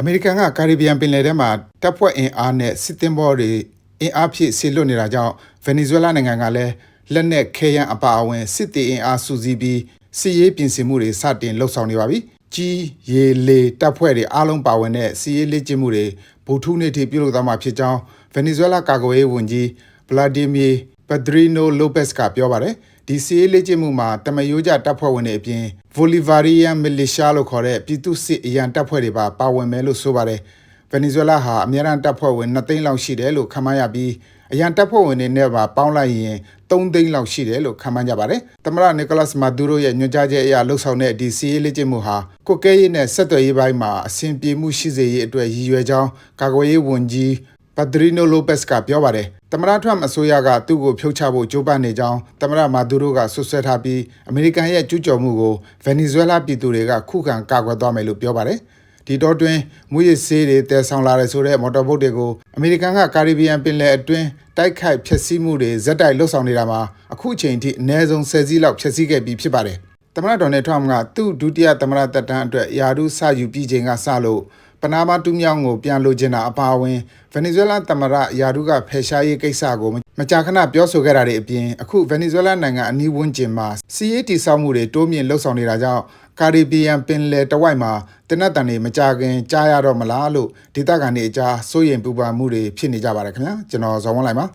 အမေရိကန်ကကာရီဘီယံပင်လယ်ထဲမှာတပ်ဖွဲ့အင်အားနဲ့စစ်သင်္ဘောတွေအင်အားဖြည့်ဆေလွတ်နေတာကြောင့်ဗင်နီဇွဲလားနိုင်ငံကလည်းလက်နက်ခဲယမ်းအပါအဝင်စစ်တီအင်အားစုစည်းပြီးစစ်ရေးပြင်ဆင်မှုတွေစတင်လှုပ်ဆောင်နေပါပြီ။ကြီးရေလေတပ်ဖွဲ့တွေအားလုံးပါဝင်တဲ့စစ်ရေးလေ့ကျင့်မှုတွေဗိုလ်ထူးနေ့ထိပြုလုပ်သွားမှာဖြစ်ကြောင်းဗင်နီဇွဲလားကာကွယ်ရေးဝန်ကြီးဗလာဒီမီ ပဒရီနိုလိုပက်စ်ကပြောပါတယ်။ဒီစီးရေးလေ့ကျင့်မှုမှာတမယိုးကြတပ်ဖွဲ့ဝင်တွေအပြင် Bolivarian Militia လို့ခေါ်တဲ့ပြည်သူစစ်အရန်တပ်ဖွဲ့တွေပါပါဝင်မယ်လို့ဆိုပါတယ်။ဗင်နီဇွဲလားဟာအများရန်တပ်ဖွဲ့ဝင်2သိန်းလောက်ရှိတယ်လို့ခန့်မှန်းရပြီးအရန်တပ်ဖွဲ့ဝင်တွေနဲ့ပါပေါင်းလိုက်ရင်3သိန်းလောက်ရှိတယ်လို့ခန့်မှန်းကြပါတယ်။သမ္မတနီကိုလတ်မာဒူရိုရဲ့ညွှန်ကြားချက်အရလှုပ်ဆောင်တဲ့ဒီစီးရေးလေ့ကျင့်မှုဟာကိုကဲရေးနဲ့ဆက်သွယ်ရေးပိုင်းမှာအဆင်ပြေမှုရှိစေရေးအတွက်ရည်ရွယ်ကြောင်းကာကွယ်ရေးဝန်ကြီး ပဒရီနိုလိုပက်စ်ကပြောပါတယ်။သမ္မတထရမ့်အစိုးရကသူ့ကိုဖြုတ်ချဖို့ကြိုးပမ်းနေကြောင်းသမ္မတမာဒူရိုကဆွဆွဲထားပြီးအမေရိကန်ရဲ့ကျူးကျော်မှုကိုဗင်နီဇွဲလားပြည်သူတွေကခုခံကာကွယ်သွားမယ်လို့ပြောပါတယ်။ဒီတော့တွင်မူရစ်ဆေးတွေတည်ဆောင်လာတဲ့ဆိုတဲ့မော်တော်ဘုတ်တွေကိုအမေရိကန်ကကာရီဘီယံပင်လယ်အတွင်းတိုက်ခိုက်ဖျက်ဆီးမှုတွေဇက်တိုက်လှုပ်ဆောင်နေတာမှာအခုအချိန်ထိအနည်းဆုံး10စီးလောက်ဖျက်ဆီးခဲ့ပြီးဖြစ်ပါတယ်။သမ္မတဒေါ်နယ်ထရမ့်ကသူ့ဒုတိယသမ္မတသက်တမ်းအတွက်ယာဒူးစယူပြီးချိန်ကစလို့ ပနာမတူးမြောင်းကိုပြန်လိုချင်တာအပါအဝင်ဗင်နီဇွဲလားသမ္မတယာဒူးကဖယ်ရှားရေးကိစ္စကိုမကြာခဏပြောဆိုခဲ့တာတွေအပြင်အခုဗင်နီဇွဲလားနိုင်ငံအနီးဝန်းကျင်မှာစီးရေးတီဆောက်မှုတွေတိုးမြင့်လှုပ်ဆောင်နေတာကြောင့်ကာရီဘီယံပင်လယ်တဝိုက်မှာတနက်တန်တွေမကြခင်ကြားရတော့မလားလို့ဒေသခံတွေအကြားစိုးရိမ်ပူပန်မှုတွေဖြစ်နေကြပါတယ်ခင်ဗျာကျွန်တော်ဇော်ဝန်းလိုက်ပါ